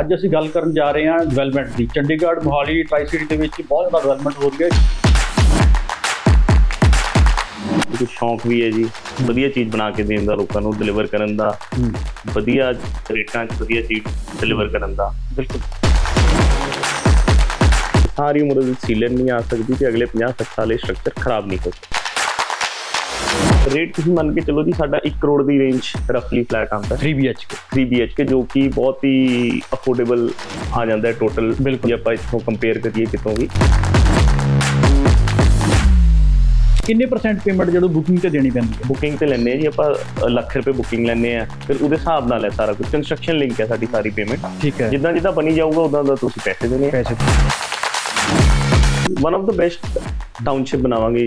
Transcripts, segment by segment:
ਅੱਜ ਅਸੀਂ ਗੱਲ ਕਰਨ ਜਾ ਰਹੇ ਹਾਂ ਡਿਵੈਲਪਮੈਂਟ ਦੀ। ਚੰਡੀਗੜ੍ਹ ਮੋਹਾਲੀ ਟ੍ਰਾਈ ਸਿਟੀ ਦੇ ਵਿੱਚ ਬਹੁਤ ਜ਼ਿਆਦਾ ਡਿਵੈਲਪਮੈਂਟ ਹੋ ਰਹੀ ਹੈ। ਕੁਝ ਸ਼ੌਂਕ ਵੀ ਹੈ ਜੀ। ਵਧੀਆ ਚੀਜ਼ ਬਣਾ ਕੇ ਦੇਣ ਦਾ ਲੋਕਾਂ ਨੂੰ ਡਿਲੀਵਰ ਕਰਨ ਦਾ। ਵਧੀਆ ਰੇਟਾਂ 'ਚ ਵਧੀਆ ਚੀਜ਼ ਡਿਲੀਵਰ ਕਰਨ ਦਾ। ਬਿਲਕੁਲ। ਸਾਰੀ ਉਮਰ ਦੀ ਸੀਲਨ ਨਹੀਂ ਆ ਸਕਦੀ ਤੇ ਅਗਲੇ 50 60 ਸਾਲ ਇਹ ਸਟਰਕਚਰ ਖਰਾਬ ਨਹੀਂ ਹੋ ਸਕਦਾ। ਰੇਟ ਤੁਸੀਂ ਮੰਨ ਕੇ ਚੱਲੋ ਜੀ ਸਾਡਾ 1 ਕਰੋੜ ਦੀ ਰੇਂਜ ਰਫਲੀ ਫਲੈਟ ਆਉਂਦਾ 3 BHK 3 BHK ਜੋ ਕਿ ਬਹੁਤ ਹੀ ਅਫੋਰਡੇਬਲ ਆ ਜਾਂਦਾ ਹੈ ਟੋਟਲ ਬਿਲਕੁਲ। ਜੇ ਆਪਾਂ ਇਥੋਂ ਕੰਪੇਅਰ ਕਰੀਏ ਕਿਤੋਂ ਵੀ। ਕਿੰਨੇ ਪਰਸੈਂਟ ਪੇਮੈਂਟ ਜਦੋਂ ਬੁਕਿੰਗ ਤੇ ਦੇਣੀ ਪੈਂਦੀ ਹੈ? ਬੁਕਿੰਗ ਤੇ ਲੈਣੇ ਆ ਜੀ ਆਪਾਂ ਲੱਖ ਰੁਪਏ ਬੁਕਿੰਗ ਲੈਣੇ ਆ ਫਿਰ ਉਹਦੇ ਹਿਸਾਬ ਨਾਲ ਹੈ ਸਾਰਾ ਕੁਝ ਕੰਸਟਰਕਸ਼ਨ ਲਿੰਕ ਹੈ ਸਾਡੀ ਸਾਰੀ ਪੇਮੈਂਟ ਠੀਕ ਹੈ। ਜਿੱਦਾਂ ਜਿੱਦਾਂ ਬਣੀ ਜਾਊਗਾ ਉਦਾਂ ਦਾ ਤੁਸੀਂ ਪੈਸੇ ਦੇਣੇ ਆ। ਪੈਸੇ one of the best township ਬਣਾਵਾਂਗੇ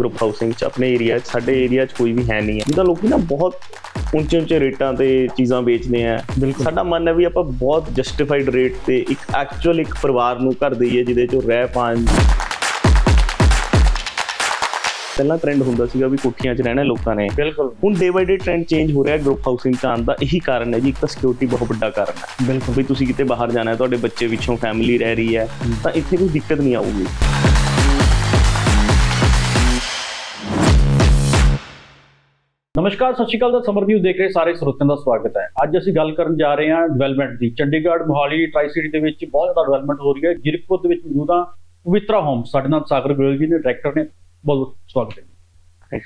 ਗਰੁੱਪ ਹਾਊਸਿੰਗ ਚ ਆਪਣੇ ਏਰੀਆ 'ਚ ਸਾਡੇ ਏਰੀਆ 'ਚ ਕੋਈ ਵੀ ਹੈ ਨਹੀਂ ਹੈ। ਜਿੱਦਾਂ ਲੋਕੀ ਨਾ ਬਹੁਤ ਉੱਚੇ ਉੱਚੇ ਰੇਟਾਂ ਤੇ ਚੀਜ਼ਾਂ ਵੇਚਦੇ ਆ। ਸਾਡਾ ਮਨ ਹੈ ਵੀ ਆਪਾਂ ਬਹੁਤ ਜਸਟੀਫਾਈਡ ਰੇਟ ਤੇ ਇੱਕ ਐਕਚੁਅਲ ਇੱਕ ਪਰਿਵਾਰ ਨੂੰ ਘਰ ਦਈਏ ਜਿਹਦੇ 'ਚ ਰਹਿ ਪਾਣ। ਪਹਿਲਾਂ ਟ੍ਰੈਂਡ ਹੁੰਦਾ ਸੀਗਾ ਵੀ ਕੋਠੀਆਂ 'ਚ ਰਹਿਣਾ ਲੋਕਾਂ ਨੇ। ਬਿਲਕੁਲ। ਹੁਣ ਡੇ ਬਾਈ ਡੇ ਟ੍ਰੈਂਡ ਚੇਂਜ ਹੋ ਰਿਹਾ ਗਰੁੱਪ ਹਾਊਸਿੰਗ 'ਚ ਆਉਣ ਦਾ ਇਹੀ ਕਾਰਨ ਹੈ ਜੀ ਇੱਕ ਤਾਂ ਸਿਕਿਉਰਿਟੀ ਬਹੁਤ ਵੱਡਾ ਕਾਰਨ ਹੈ। ਬਿਲਕੁਲ। ਵੀ ਤੁਸੀਂ ਕਿਤੇ ਬਾਹਰ ਜਾਣਾ ਹੈ ਤੁਹਾਡੇ ਬੱਚੇ ਪਿੱਛੋਂ ਫੈਮਿਲੀ ਰਹਿ ਰਹੀ ਹੈ। ਤਾਂ ਇੱਥੇ ਕੋਈ ਦਿੱਕਤ ਨਹੀਂ ਆਊਗੀ। ਨਮਸਕਾਰ, ਸਤਿ ਸ਼੍ਰੀ ਅਕਾਲ ਦਾ ਸਮਰ ਨਿਊਜ਼ ਦੇਖ ਰਹੇ ਸਾਰੇ ਸਰੋਤਿਆਂ ਦਾ ਸਵਾਗਤ ਹੈ। ਅੱਜ ਅਸੀਂ ਗੱਲ ਕਰਨ ਜਾ ਰਹੇ ਹਾਂ ਡਿਵੈਲਪਮੈਂਟ ਦੀ। ਚੰਡੀਗੜ੍ਹ, ਮੋਹਾਲੀ ਟ੍ਰਾਈ ਸਿਟੀ ਦੇ ਵਿੱਚ ਬਹੁਤ ਜ਼ਿਆਦਾ ਡਿਵੈਲਪਮੈਂਟ ਹੋ ਰਹੀ ਹੈ। ਜਿਰਕਪੁਰ ਦੇ ਵਿੱਚ ਮੌਜੂਦ ਹਾਂ ਪਵਿੱਤਰਾ ਹੋਮ ਸਾਡੇ ਨਾਲ ਸਾਗਰ ਗੋਇਲ ਜੀ ਨੇ ਡਾਇਰੈਕਟਰ ਨੇ। ਬਹੁਤ ਬਹੁਤ ਸਵਾਗਤ ਹੈ ਅਹ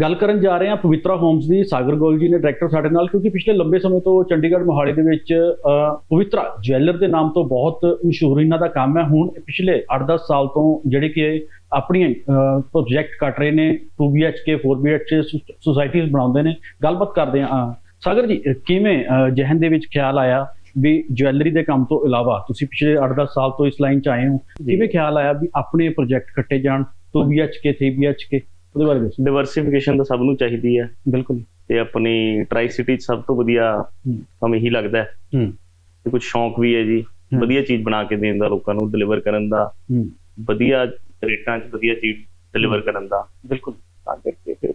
ਗੱਲ ਕਰਨ ਜਾ ਰਹੇ ਹਾਂ ਪਵਿੱਤਰਾ ਹੋਮਸ ਦੀ। ਸਾਗਰ ਗੋਇਲ ਜੀ ਨੇ ਡਾਇਰੈਕਟਰ ਸਾਡੇ ਨਾਲ ਕਿਉਂਕਿ ਪਿਛਲੇ ਲੰਬੇ ਸਮੇਂ ਤੋਂ ਚੰਡੀਗੜ੍ਹ ਮੋਹਾਲੀ ਦੇ ਵਿੱਚ ਪਵਿੱਤਰਾ ਜਵੈਲਰ ਦੇ ਨਾਮ ਤੋਂ ਬਹੁਤ ਮਸ਼ਹੂਰ ਇਹਨਾਂ ਦਾ ਕੰਮ ਹੈ। ਹੁਣ ਪਿਛਲੇ 8-10 ਸਾਲ ਤੋਂ ਜਿਹੜੇ ਕਿ ਆਪਣੀਆਂ ਪ੍ਰੋਜੈਕਟ ਕੱਟ ਰਹੇ ਨੇ 2BHK 4BHK ਸੁਸਾਇਟੀਆਂ ਬਣਾਉਂਦੇ ਨੇ। ਗੱਲਬਾਤ ਕਰਦੇ ਹਾਂ ਸਾਗਰ ਜੀ ਕਿਵੇਂ ਜ਼ਿਹਨ ਦੇ ਵਿੱਚ ਖਿਆਲ ਆਇਆ ਵੀ ਜਵੈਲਰੀ ਦੇ ਕੰਮ ਤੋਂ ਇਲਾਵਾ ਤੁਸੀਂ ਪਿਛਲੇ 8-10 ਸਾਲ ਤੋਂ ਇਸ ਲਾਈਨ 'ਚ ਆਏ ਹੋ। ਕਿਵੇਂ ਖਿਆਲ ਆਇਆ ਵੀ ਆਪਣੇ ਪ੍ਰੋਜੈਕਟ ਕੱਟੇ ਜਾਣ 2BHK 3BHK ਉਹਦੇ ਬਾਰੇ ਦੱਸੋ। ਡਿਵਰਸਿਫਿਕੇਸ਼ਨ ਤਾਂ ਸਭ ਨੂੰ ਚਾਹੀਦੀ ਹੈ। ਬਿਲਕੁਲ। ਤੇ ਆਪਣੀ ਟਰਾਈ ਸਿਟੀ 'ਚ ਸਭ ਤੋਂ ਵਧੀਆ ਹੂੰ। ਕੰਮ ਇਹੀ ਲੱਗਦਾ ਹੈ। ਹੂੰ। ਤੇ ਕੁਝ ਸ਼ੌਂਕ ਵੀ ਹੈ ਜੀ। ਹੂੰ। ਵਧੀਆ ਚੀਜ਼ ਬਣਾ ਕੇ ਦੇਣ ਦਾ ਲੋਕਾਂ ਨੂੰ ਡਿਲੀਵਰ ਕਰਨ ਦਾ। ਹੂੰ। ਵਧੀਆ ਰੇਟਾਂ 'ਚ ਵਧੀਆ ਚੀਜ਼ ਡਿਲੀਵਰ ਕਰਨ ਦਾ। ਬਿਲਕੁਲ। ਤਾਂ ਕਰਕੇ ਫਿਰ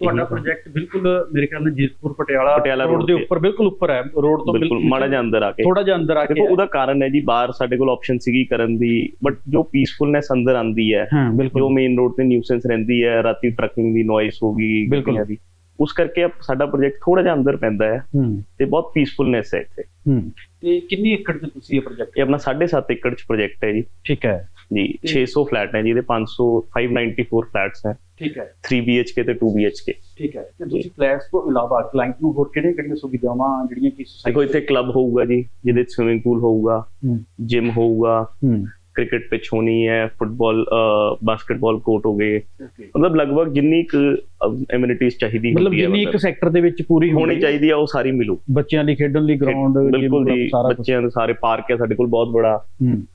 ਤੁਹਾਡਾ ਪ੍ਰੋਜੈਕਟ ਬਿਲਕੁਲ ਮੇਰੇ ਖਿਆਲ ਨਾਲ ਜੀਰਕਪੁਰ ਪਟਿਆਲਾ ਪਟਿਆਲਾ ਰੋਡ ਦੇ। ਉੱਪਰ ਬਿਲਕੁਲ ਉੱਪਰ ਹੈ ਰੋਡ ਤੋਂ ਬਿਲਕੁਲ ਮਾੜਾ ਜਿਹਾ ਅੰਦਰ ਆ ਕੇ। ਥੋੜਾ ਜਿਹਾ ਅੰਦਰ ਆ ਕੇ ਦੇਖੋ ਉਹਦਾ ਕਾਰਨ ਹੈ ਜੀ ਬਾਹਰ ਸਾਡੇ ਕੋਲ ਆਪਸ਼ਨ ਸੀਗੀ ਕਰਨ ਦੀ ਬਟ ਜੋ ਪੀਸਫੁਲਨੈਸ ਅੰਦਰ ਆਂਦੀ ਹੈ ਜੋ ਮੇਨ ਰੋਡ ਤੇ ਨਿਊਸੈਂਸ ਰਹਿੰਦੀ ਹੈ ਰਾਤੀ ਟਰੱਕਿੰਗ ਦੀ ਨੋਇਸ ਹੋਗੀ ਬਿਲਕੁਲ। ਗੱਡੀਆਂ ਦੀ। ਉਸ ਕਰਕੇ ਸਾਡਾ ਪ੍ਰੋਜੈਕਟ ਥੋੜਾ ਜਿਹਾ ਅੰਦਰ ਪੈਂਦਾ ਹੈ ਤੇ ਬਹੁਤ ਪੀਸਫੁਲਨੈਸ ਹੈ ਇੱਥੇ। ਤੇ ਕਿੰਨੀ ਏਕੜ ਤੇ ਤੁਸੀਂ ਇਹ ਪ੍ਰੋਜੈਕਟ ਇਹ ਆਪਣਾ 7.5 ਏਕੜ ਚ ਪ੍ਰੋਜੈਕਟ ਹੈ ਜੀ। ਠੀਕ ਹੈ। ਜੀ ਤੇ- 600 ਫਲੈਟ ਹੈ ਜਿਹਦੇ 500 594 ਫਲੈਟਸ ਹੈ। ਠੀਕ ਹੈ। 3 BHK ਤੇ 2 BHK ਠੀਕ ਹੈ। ਤੇ ਤੁਸੀਂ ਫਲੈਟਸ ਤੋਂ ਇਲਾਵਾ ਕਲਾਇੰਟ ਨੂੰ ਹੋਰ ਕਿਹੜੀਆਂ ਕਿਹੜੀਆਂ ਸੁਵਿਧਾਵਾਂ ਜਿਹੜੀਆਂ ਕਿ ਦੇਖੋ ਇੱਥੇ ਕਲੱਬ ਹੋਊਗਾ ਜੀ ਜਿਹਦੇ ਚ ਸਵਿਮਿੰਗ ਪੂਲ ਹੋਊਗਾ ਜਿਮ ਹੋਊਗਾ ਕ੍ਰਿਕਟ ਪਿਚ ਹੋਣੀ ਹੈ ਫੁੱਟਬਾਲ ਬਾਸਕਟਬਾਲ ਕੋਰਟ ਹੋ ਗਏ। ਮਤਲਬ ਲਗਭਗ ਜਿੰਨੀ ਕੁ ਐਮਿਨਿਟੀਜ਼ ਚਾਹੀਦੀ ਮਤਲਬ ਹੁੰਦੀ ਹੈ ਜਿੰਨੀ ਇੱਕ ਸੈਕਟਰ ਦੇ ਵਿੱਚ ਪੂਰੀ ਹੋਣੀ ਚਾਹੀਦੀ ਆ ਉਹ ਸਾਰੀ ਮਿਲੂ। ਬੱਚਿਆਂ ਲਈ ਖੇਡਣ ਲਈ ਗਰਾਊਂਡ ਬਿਲਕੁਲ ਜੀ ਬੱਚਿਆਂ ਦੇ ਸਾਰੇ ਪਾਰਕ ਹੈ ਸਾਡੇ ਕੋਲ ਬਹੁਤ ਬੜਾ ਹੂੰ।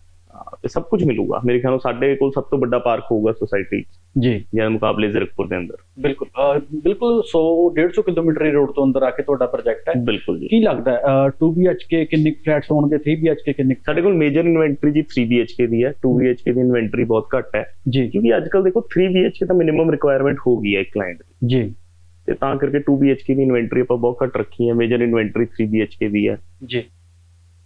ਸਭ ਕੁਝ ਮਿਲੂਗਾ। ਮੇਰੇ ਖਿਆਲ ਨਾਲ ਸਾਡੇ ਕੋਲ ਸਭ ਤੋਂ ਵੱਡਾ ਪਾਰਕ ਹੋਊਗਾ ਸੋਸਾਇਟੀ ਜੀ। ਜਿਹਦੇ ਮੁਕਾਬਲੇ ਜ਼ਰਕਪੁਰ ਦੇ ਅੰਦਰ। ਬਿਲਕੁਲ ਬਿਲਕੁਲ 100 150 ਕਿਲੋਮੀਟਰ ਰੋਡ ਤੋਂ ਅੰਦਰ ਆ ਕੇ ਤੁਹਾਡਾ ਪ੍ਰੋਜੈਕਟ ਹੈ। ਬਿਲਕੁਲ ਜੀ। ਕੀ ਲੱਗਦਾ ਹੈ ਅਹ, 2 BHK ਕਿੰਨੇ ਫਲੈਟਸ ਹੋਣਗੇ 3 BHK ਕਿੰਨੇ ਸਾਡੇ ਕੋਲ ਮੇਜਰ ਇਨਵੈਂਟਰੀ ਜੀ 3 BHK ਦੀ ਹੈ। 2 BHK ਦੀ ਇਨਵੈਂਟਰੀ ਬਹੁਤ ਘੱਟ ਹੈ। ਜੀ। ਕਿਉਂਕਿ ਅੱਜ ਕੱਲ ਦੇਖੋ 3 BHK ਤਾਂ ਮਿਨੀਮਮ ਰਿਕੁਆਇਰਮੈਂਟ ਹੋ ਗਈ ਹੈ ਕਲਾਇੰਟ ਦੀ। ਜੀ। ਤੇ ਤਾਂ ਕਰਕੇ 2 BHK ਦੀ ਇਨਵੈਂਟਰੀ ਆਪਾਂ ਬਹੁਤ ਘੱਟ ਰੱਖੀ ਹੈ। ਮੇਜਰ ਇਨਵੈਂਟਰੀ 3 BHK ਦੀ ਹੈ। ਜੀ।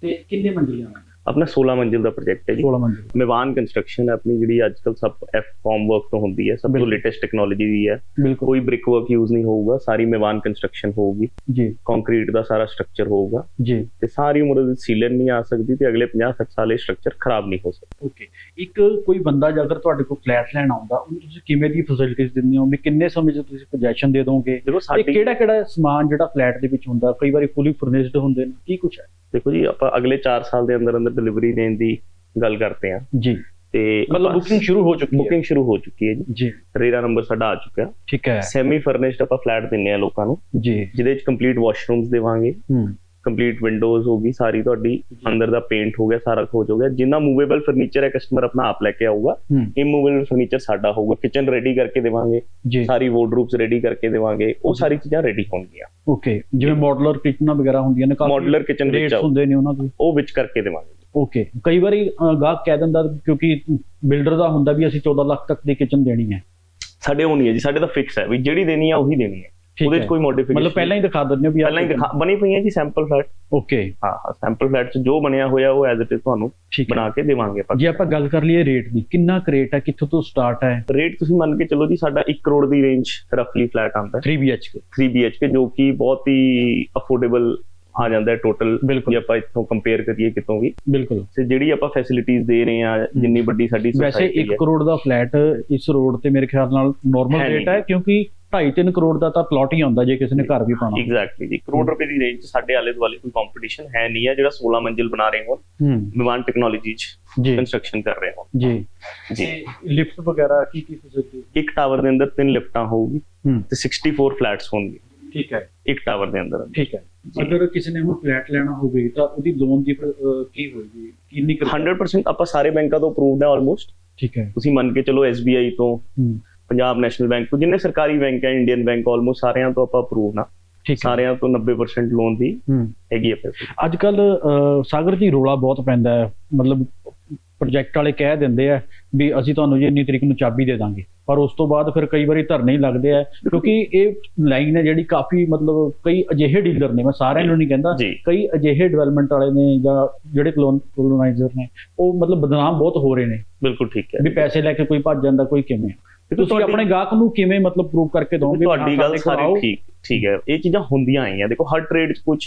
ਤੇ ਕਿੰਨੇ ਮੰਜ਼ਿਲਾਂ ਆਪਣਾ 16 ਮੰਜ਼ਿਲ ਦਾ ਪ੍ਰੋਜੈਕਟ ਹੈ ਜੀ। 16 ਮੰਜ਼ਿਲ। ਮੇਵਾਨ ਕੰਸਟਰਕਸ਼ਨ ਹੈ ਆਪਣੀ ਜਿਹੜੀ ਅੱਜ ਕੱਲ ਸਭ ਐਫ ਫਾਰਮ ਵਰਕ ਤੋਂ ਹੁੰਦੀ ਹੈ ਸਭ ਤੋਂ। ਲੇਟੈਸਟ ਟੈਕਨੋਲੋਜੀ ਦੀ ਹੈ। ਕੋਈ ਬ੍ਰਿਕ ਵਰਕ ਯੂਜ਼ ਨਹੀਂ ਹੋਊਗਾ ਸਾਰੀ ਮੇਵਾਨ ਕੰਸਟਰਕਸ਼ਨ ਹੋਊਗੀ। ਜੀ। ਕੰਕਰੀਟ ਦਾ ਸਾਰਾ ਸਟਰਕਚਰ ਹੋਊਗਾ। ਜੀ। ਤੇ ਸਾਰੀ ਉਮਰ ਦੀ ਸੀਲਨ ਨਹੀਂ ਆ ਸਕਦੀ ਤੇ ਅਗਲੇ 50 60 ਸਾਲ ਇਹ ਸਟਰਕਚਰ ਖਰਾਬ ਨਹੀਂ ਹੋ ਸਕਦਾ। ਓਕੇ ਇੱਕ ਕੋਈ ਬੰਦਾ ਜੇ ਅਗਰ ਤੁਹਾਡੇ ਕੋਲ ਫਲੈਟ ਲੈਣ ਆਉਂਦਾ ਉਹਨੂੰ ਤੁਸੀਂ ਕਿਵੇਂ ਦੀ ਫੈਸਿਲਿਟੀਜ਼ ਦਿੰਦੇ ਹੋ? ਵੀ ਕਿੰਨੇ ਸਮੇਂ 'ਚ ਤੁਸੀਂ ਪੋਜੈਸ਼ਨ ਦੇ ਦੋਗੇ? ਤੇ ਕਿਹੜਾ ਕਿਹੜਾ ਸਮਾਨ ਜਿਹੜਾ ਫਲੈਟ ਦੇ ਵਿੱਚ ਹੁੰਦਾ? ਕਈ ਵਾਰੀ ਫੁੱਲੀ ਫਰਨਿਸ਼ਡ ਹੁੰਦੇ ਨੇ। ਕੀ ਕੁਝ ਹੈ? ਦੇਖੋ ਜੀ ਆਪਾਂ ਅਗਲੇ 4 ਸਾਲ ਦੇ ਅੰਦਰ ਅੰਦਰ ਡਿਲੀਵਰੀ ਦੇਣ ਦੀ ਗੱਲ ਕਰਦੇ ਹਾਂ। ਜੀ। ਤੇ ਮਤਲਬ ਬੁਕਿੰਗ ਸ਼ੁਰੂ ਹੋ ਚੁੱਕੀ ਹੈ ਬੁਕਿੰਗ ਸ਼ੁਰੂ ਹੋ ਚੁੱਕੀ ਹੈ ਜੀ। ਜੀ। ਰੇਰਾ ਨੰਬਰ ਸਾਡਾ ਆ ਚੁੱਕਾ ਠੀਕ ਹੈ। ਸੈਮੀ ਫਰਨਿਸ਼ਡ ਆਪਾਂ ਫਲੈਟ ਦਿੰਨੇ ਆ ਲੋਕਾਂ ਨੂੰ। ਜੀ। ਜਿਹਦੇ ਵਿੱਚ ਕੰਪਲੀਟ ਵਾਸ਼ਰੂਮਸ ਦੇਵਾਂਗੇ। ਹੂੰ। ਕੰਪਲੀਟ ਵਿੰਡੋਜ਼ ਹੋਗੀ ਸਾਰੀ ਤੁਹਾਡੀ ਅੰਦਰ ਦਾ ਪੇਂਟ ਹੋ ਗਿਆ ਸਾਰਾ ਹੋ ਗਿਆ। ਜਿੰਨਾ ਮੂਵੇਬਲ ਫਰਨੀਚਰ ਹੈ ਕਸਟਮਰ ਆਪਣਾ ਆਪ ਲੈ ਕੇ ਆਊਗਾ। ਇਮੂਵੇਬਲ ਫਰਨੀਚਰ ਸਾਡਾ ਹੋਊਗਾ। ਕਿਚਨ ਰੈਡੀ ਕਰਕੇ ਦੇਵਾਂਗੇ। ਸਾਰੀ ਵਾਰਡਰੋਬਸ ਰੈਡੀ ਕਰਕੇ ਦੇਵਾਂਗੇ। ਉਹ ਸਾਰੀ ਚੀਜ਼ਾਂ ਰੈਡੀ ਹੋਣਗੀਆਂ। ਓਕੇ ਜਿਵੇਂ ਮਾਡਲਰ ਕਿਚਨਾਂ ਵਗੈਰਾ ਹੁੰਦੀਆਂ ਨੇ ਕਾਫੀ ਮਾਡੂਲਰ ਕਿਚਨ ਵਿੱਚ ਹੁੰਦੇ ਨੇ ਉਹਨਾਂ ਦੇ। ਉਹ ਵਿੱਚ ਕਰਕੇ ਦੇਵਾਂਗੇ। ਓਕੇ ਕਈ ਵਾਰੀ ਗਾਹਕ ਕਹਿ ਦਿੰਦਾ ਕਿਉਂਕਿ ਬਿਲਡਰ ਦਾ ਹੁੰਦਾ ਵੀ ਅਸੀਂ 14 ਲੱਖ ਤੱਕ ਦੀ ਕਿਚਨ ਦੇਣੀ ਹੈ। ਸਾਡੇ ਉਹ ਨਹੀਂ ਹੈ ਜੀ ਸਾਡੇ ਤਾਂ ਫਿਕਸ ਹੈ ਵੀ ਜਿਹੜੀ ਦੇਣੀ ਆ ਉਹੀ ਦੇਣੀ ਹੈ। ਉਹਦੇ। ਚ ਕੋਈ ਮੋਡੀਫਿਕੇਸ਼ਨ ਮਤਲਬ ਪਹਿਲਾਂ ਹੀ ਦਿਖਾ ਦਿੰਦੇ ਹੋ ਵੀ ਪਹਿਲਾਂ ਹੀ ਦਿਖਾ ਬਣੀ ਪਈਆਂ ਜੀ ਸੈਂਪਲ ਫਲੈਟ ਓਕੇ ਹਾਂ ਹਾਂ ਸੈਂਪਲ ਫਲੈਟ ਚ ਜੋ ਬਣਿਆ ਹੋਇਆ ਉਹ ਐਜ਼ ਇਟ ਇਜ਼ ਤੁਹਾਨੂੰ ਬਣਾ ਕੇ ਦੇਵਾਂਗੇ ਆਪਾਂ। ਜੇ ਆਪਾਂ ਗੱਲ ਕਰ ਲਈਏ ਰੇਟ ਦੀ ਕਿੰਨਾ ਰੇਟ ਹੈ ਕਿੱਥੋਂ ਤੋਂ ਸਟਾਰਟ ਹੈ? ਰੇਟ ਤੁਸੀਂ ਮੰਨ ਕੇ ਚੱਲੋ ਜੀ ਸਾਡਾ 1 ਕਰੋੜ ਦੀ ਰੇਂਜ ਰਫਲੀ ਫਲੈਟ ਆਉਂਦਾ ਹੈ। 3 BHK 3 BHK ਜੋ ਕਿ ਬਹੁਤ ਹੀ ਅਫੋਰਡੇਬਲ ਆ ਜਾਂਦਾ ਹੈ ਟੋਟਲ। ਜੇ ਆਪਾਂ ਇੱਥੋਂ ਕੰਪੇਅਰ ਕਰੀਏ ਕਿਤੋਂ ਵੀ। ਬਿਲਕੁਲ। ਤੇ ਜਿਹੜੀ ਆਪਾਂ ਫੈਸਿਲਿਟੀਆਂ ਦੇ ਰਹੇ ਆ ਜਿੰਨੀ ਵੱਡੀ ਸਾਡੀ ਵੈਸੇ society 1 ਹੈ। ਕਰੋੜ ਦਾ ਫਲੈਟ ਇਸ ਰੋਡ ਤੇ ਮੇਰੇ ਖਿਆਲ ਨਾਲ ਨਾਰਮਲ ਹੈ ਰੇਟ। ਹੈ ਕਿਉਂਕਿ 2.5-3 ਕਰੋੜ ਦਾ ਤਾਂ ਪਲਾਟ ਹੀ ਆਉਂਦਾ ਜੇ ਕਿਸੇ ਨੇ ਘਰ ਵੀ ਪਾਣਾ ਐਗਜ਼ੈਕਟਲੀ ਜੀ। ਕਰੋੜ ਰੁਪਏ ਦੀ ਰੇਂਜ ਚ ਸਾਡੇ ਆਲੇ ਦੁਆਲੇ ਕੋਈ ਕੰਪੀਟੀਸ਼ਨ ਹੈ ਨਹੀਂ ਹੈ ਜਿਹੜਾ 16 ਮੰਜ਼ਿਲ ਬਣਾ ਰਹੇ ਹੋਣ। ਹੂੰ। ਵਿਮਾਨ ਟੈਕਨੋਲੋਜੀ ਚ ਜੀ। ਕੰਸਟਰਕਸ਼ਨ ਕਰ ਰਹੇ ਹੋਣ। ਜੀ। ਜੀ। ਲਿਫਟ ਵਗੈਰਾ ਕੀ ਕੀ ਫੈਸਿਲਿਟੀ ਇੱਕ ਟਾਵਰ ਦੇ ਅੰਦਰ ਤਿੰਨ ਲਿਫਟਾਂ ਹੋਊਗੀ ਹੂੰ। ਤੇ 64 ਫਲੈਟਸ ਹੋਣਗੇ। ਠੀਕ ਹੈ। ਇੱਕ ਟਾਵਰ ਦੇ ਅੰਦਰ। ਠੀਕ ਹੈ। ਅਗਰ ਕਿਸੇ ਨੇ ਹੁਣ ਫਲੈਟ ਲੈਣਾ ਹੋਵੇ ਤਾਂ ਉਹਦੀ ਲੋਨ ਦੀ ਅਹ, ਕੀ ਹੋਏਗੀ? ਕਿੰਨੀ ਕੁ- 100% ਆਪਾਂ ਸਾਰੇ ਬੈਂਕਾਂ ਤੋਂ ਅਪਰੂਵਡ ਹੈ ਆਲਮੋਸਟ ਠੀਕ ਹੈ। ਤੁਸੀਂ ਮੰਨ ਕੇ ਚਲੋ SBI ਤੋਂ ਹੂੰ। ਪੰਜਾਬ ਨੈਸ਼ਨਲ ਬੈਂਕ ਤੋਂ ਜਿੰਨੇ ਸਰਕਾਰੀ ਬੈਂਕ ਹੈ ਇੰਡੀਅਨ ਬੈਂਕ ਆਲਮੋਸਟ ਸਾਰਿਆਂ ਤੋਂ ਆਪਾਂ ਅਪਰੂਵ ਨਾ ਠੀਕ ਹੈ। ਸਾਰਿਆਂ ਤੋਂ 90% ਲੋਨ ਦੀ ਹੂੰ। ਹੈਗੀ ਹੈ। ਅੱਜ ਕੱਲ ਸਾਗਰ ਜੀ ਰੋਲਾ ਬਹੁਤ ਪੈਂਦਾ ਹੈ। ਮਤਲਬ ਪ੍ਰੋਜੈਕਟ ਵਾਲੇ ਕਹਿ ਦਿੰਦੇ ਆ ਵੀ ਅਸੀਂ ਤੁਹਾਨੂੰ ਜੀ ਇੰਨੀ ਤਰੀਕ ਨੂੰ ਚਾਬੀ ਦੇ ਦਾਂਗੇ। ਪਰ ਉਸ ਤੋਂ ਬਾਅਦ ਫਿਰ ਕਈ ਵਾਰੀ ਧਰਨੇ ਹੀ ਲੱਗਦੇ ਆ ਕਿਉਂਕਿ ਇਹ ਲਾਈਨ ਹੈ ਜਿਹੜੀ ਕਾਫੀ ਮਤਲਬ ਕਈ ਅਜਿਹੇ ਡੀਲਰ ਨੇ ਮੈਂ ਸਾਰਿਆਂ ਨੂੰ ਨਹੀਂ ਕਹਿੰਦਾ ਕਈ ਅਜਿਹੇ ਡਿਵੈਲਪਮੈਂਟ ਵਾਲੇ ਨੇ ਜਾਂ ਜਿਹੜੇ ਕਲੋਨਾਈਜ਼ਰ ਨੇ ਉਹ ਮਤਲਬ ਬਦਨਾਮ ਬਹੁਤ ਹੋ ਰਹੇ ਨੇ। ਬਿਲਕੁਲ ਠੀਕ ਹੈ। ਵੀ ਪੈਸੇ ਲੈ ਕੇ ਕੋਈ ਭੱਜ ਜਾਂਦਾ ਕੋਈ ਕਿਵੇਂ? ਤੁਸੀਂ ਆਪਣੇ ਗਾਹਕ ਨੂੰ ਕਿਵੇਂ ਮਤਲਬ ਪ੍ਰੂਵ ਕਰਕੇ ਦੋਗੇ ਤੁਹਾਡੀ ਗੱਲ। ਸਾਰੀ ਠੀਕ ਠੀਕ ਹੈ। ਇਹ ਚੀਜ਼ਾਂ ਹੁੰਦੀਆਂ ਆਈਆਂ ਦੇਖੋ ਹਰ ਟ੍ਰੇਡ 'ਚ ਕੁਝ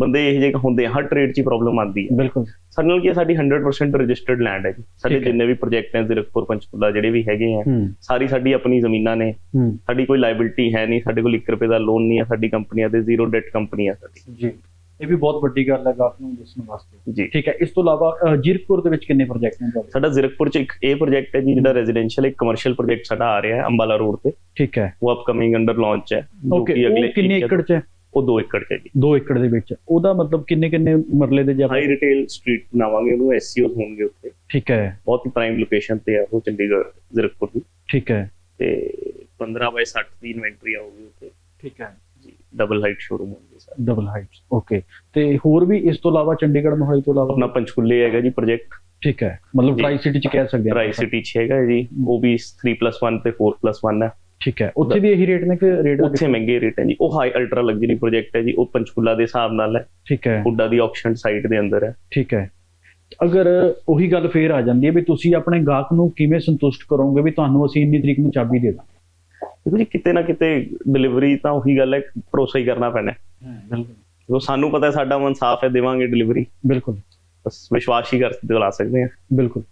ਬੰਦੇ ਇਹ ਜਿਹੇ ਹੁੰਦੇ ਆ ਹਰ ਟ੍ਰੇਡ 'ਚ ਹੀ ਪ੍ਰੋਬਲਮ ਆਉਂਦੀ ਹੈ ਬਿਲਕੁਲ। ਸਾਡੇ ਨਾਲ ਕੀ ਸਾਡੀ 100% ਰਜਿਸਟਰਡ ਲੈਂਡ ਹੈ ਜੀ। ਸਾਡੇ। ਜਿੰਨੇ ਵੀ ਪ੍ਰੋਜੈਕਟ ਹੈ ਜ਼ੀਰਕਪੁਰ ਪੰਚਕੂਲਾ ਜਿਹੜੇ ਵੀ ਹੈਗੇ ਆ ਸਾਰੀ ਸਾਡੀ ਆਪਣੀ ਜ਼ਮੀਨਾਂ ਨੇ। ਸਾਡੀ ਕੋਈ ਲਾਇਬਿਲਟੀ ਹੈ ਨਹੀਂ ਸਾਡੇ ਕੋਲ 1 ਰੁਪਏ ਦਾ ਲੋਨ ਨਹੀਂ ਹੈ ਸਾਡੀ ਕੰਪਨੀਆਂ ਤੇ ਜ਼ੀਰੋ ਡੈਟ ਕੰਪਨੀ ਹੈ ਸਾਡੀ। ਜੀ। ਇਹ ਵੀ ਬਹੁਤ ਵੱਡੀ ਗੱਲ ਹੈ ਗਾਹਕ ਨੂੰ ਦੱਸਣ ਵਾਸਤੇ। ਜੀ। ਠੀਕ ਹੈ ਇਸ ਤੋਂ ਇਲਾਵਾ ਜੀਰਕਪੁਰ ਦੇ ਵਿੱਚ ਕਿੰਨੇ ਪ੍ਰੋਜੈਕਟ ਨੇ ਸਾਡਾ ਜ਼ੀਰਕਪੁਰ 'ਚ ਇੱਕ ਇਹ ਪ੍ਰੋਜੈਕਟ ਹੈ ਜੀ ਜਿਹੜਾ ਰੈਜ਼ੀਡੈਂਸ਼ੀਅਲ ਇੱਕ ਕਮਰਸ਼ੀਅਲ ਪ੍ਰੋਜੈਕਟ ਸਾਡਾ ਆ ਰਿਹਾ ਹੈ ਅੰਬਾਲਾ ਰੋਡ ਤੇ। ਠੀਕ ਹੈ। ਉਹ ਅਪਕਮਿੰਗ ਅੰਡਰ ਲਾਂਚ ਹੈ। ਓਕੇ ਉਹ ਕਿੰਨੇ ਏਕੜ ਚ ਹੈ? ਉਹ 2 ਏਕੜ 'ਚ ਹੈ ਜੀ। 2 ਏਕੜ ਦੇ ਵਿੱਚ। ਉਹਦਾ ਮਤਲਬ ਕਿੰਨੇ ਕਿੰਨੇ ਮਰਲੇ ਦੇ ਜਗ੍ਹਾ ਹਾਈ ਰਿਟੇਲ ਸਟਰੀਟ ਬਣਾਵਾਂਗੇ ਉਹਨੂੰ ਐਸਸੀਓਸ ਹੋਣਗੇ ਉੱਥੇ। ਠੀਕ ਹੈ। ਬਹੁਤ ਹੀ ਪ੍ਰਾਈਮ ਲੋਕੇਸ਼ਨ ਤੇ ਹੈ ਉਹ ਚੰਡੀਗੜ੍ਹ ਜ਼ੀਰਕਪੁਰ ਦੀ। ਠੀਕ ਹੈ। ਤੇ 15 ਬਾਈ 60 ਦੀ ਇਨਵੈਂਟਰੀ ਆਊਗੀ ਉੱਥੇ। ਠੀਕ ਹੈ। ਜੀ ਡਬਲ ਹਾਈਟ ਸ਼ੋਰੂਮ ਹੋਣਗੇ ਸਰ। ਡਬਲ ਹਾਈਟਸ ਓਕੇ ਤੇ ਹੋਰ ਵੀ ਇਸ ਤੋਂ ਇਲਾਵਾ ਚੰਡੀਗੜ੍ਹ ਮੋਹਾਲੀ ਤੋਂ ਆਪਣਾ ਇਲਾਵਾ ਪੰਚਕੁਲੇ ਹੈਗਾ ਜੀ ਪ੍ਰੋਜੈਕਟ ਠੀਕ ਹੈ। ਮਤਲਬ। ਟਰਾਈ ਸਿਟੀ ਚ ਕਹਿ ਸਕਦੇ ਰਾਈ ਸਿਟੀ 'ਚ ਹੈਗਾ ਜੀ। ਉਹ ਵੀ 3+1 ਤੇ 4+1 ਹੈ। ਠੀਕ ਹੈ। ਉੱਥੇ ਵੀ ਇਹੀ ਰੇਟ ਨੇ ਕਿ ਰੇਟ ਉੱਥੇ ਮਹਿੰਗੇ ਰੇਟ ਹੈ ਜੀ। ਉਹ ਹਾਈ ਅਲਟਰਾ ਲਗਜ਼ਰੀ ਪ੍ਰੋਜੈਕਟ ਹੈ ਜੀ। ਉਹ ਪੰਚਕੁਲਾ ਦੇ ਹਿਸਾਬ ਨਾਲ ਹੈ। ਠੀਕ ਹੈ। ਹੁੱਡਾ ਦੀ ਆਕਸ਼ਨ ਸਾਈਟ ਦੇ ਅੰਦਰ ਹੈ। ਠੀਕ ਹੈ। ਅਗਰ ਉਹੀ ਗੱਲ ਫੇਰ ਆ ਜਾਂਦੀ ਹੈ ਵੀ ਤੁਸੀਂ ਆਪਣੇ ਗਾਹਕ ਨੂੰ ਕਿਵੇਂ ਸੰਤੁਸ਼ਟ ਕਰੋਗੇ ਵੀ ਤੁਹਾਨੂੰ ਅਸੀਂ ਇੰਨੀ ਤਰੀਕ ਨੂੰ ਚਾਬੀ ਦੇ ਦਾਂਗੇ? ਦੇਖੋ ਜੀ ਕਿਤੇ ਨਾ ਕਿਤੇ ਡਿਲੀਵਰੀ ਤਾਂ ਉਹੀ ਗੱਲ ਹੈ ਭਰੋਸਾ ਹੀ ਕਰਨਾ ਪੈਣਾ ਹੈ। ਬਿਲਕੁਲ। ਜੋ ਸਾਨੂੰ ਪਤਾ ਹੈ ਸਾਡਾ ਮਨ ਸਾਫ਼ ਹੈ ਦੇਵਾਂਗੇ ਡਿਲੀਵਰੀ ਬਿਲਕੁਲ। ਬਸ ਵਿਸ਼ਵਾਸ ਹੀ ਕਰ ਦਿਲਾ ਸਕਦੇ ਹਾਂ। ਬਿਲਕੁਲ।